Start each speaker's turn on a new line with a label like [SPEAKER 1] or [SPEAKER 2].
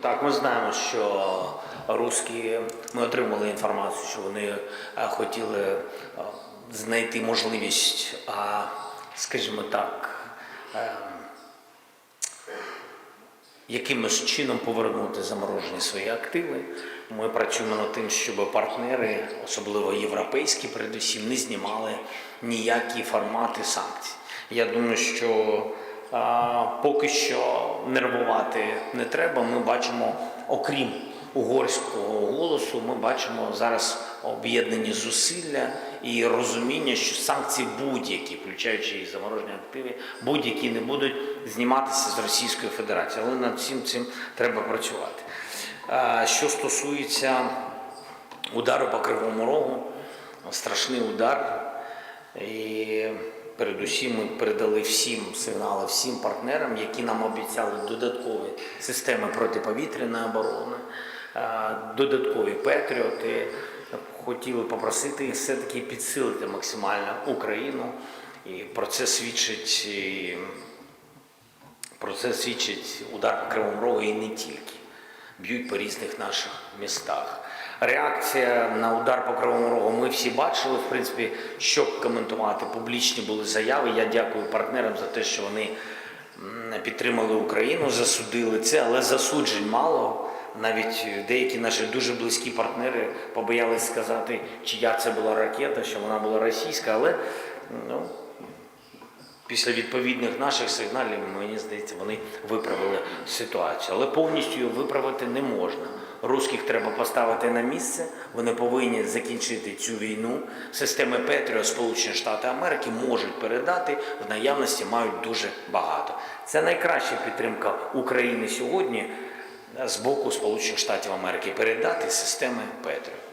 [SPEAKER 1] Так, ми знаємо, що русські, ми отримали інформацію, що вони е, хотіли е, знайти можливість, скажімо так, е, якимось чином повернути заморожені свої активи. Ми працюємо над тим, щоб партнери, особливо європейські, передусім, не знімали ніякі формати санкцій. Я думаю, що поки що нервувати не треба. Ми бачимо, окрім угорського голосу, ми бачимо зараз об'єднані зусилля і розуміння, що санкції будь-які, включаючи і заморожені активи, будь-які не будуть зніматися з Російської Федерації. Але над всім цим треба працювати. Що стосується удару по Кривому Рогу, страшний удар. І передусім ми передали всім сигнали, всім партнерам, які нам обіцяли додаткові системи протиповітряної оборони, е, додаткові патріоти. Хотіли попросити все-таки підсилити максимально Україну. І про це свідчить і про це свідчить удар по Кривому Рогу і не тільки. Б'ють по різних наших містах. Реакція на удар по Кривому Рогу ми всі бачили. В принципі, що коментувати, публічні були заяви. Я дякую партнерам за те, що вони підтримали Україну, засудили це, але засуджень мало. Навіть деякі наші дуже близькі партнери побоялись сказати, чия це була ракета, що вона була російська, але ну, Після відповідних наших сигналів, мені здається, вони виправили ситуацію. Але повністю її виправити не можна. Русських треба поставити на місце, вони повинні закінчити цю війну. Системи Петріо Сполучені Штати Америки можуть передати, в наявності мають дуже багато. Це найкраща підтримка України сьогодні з боку Сполучених Штатів Америки передати системи Петріо.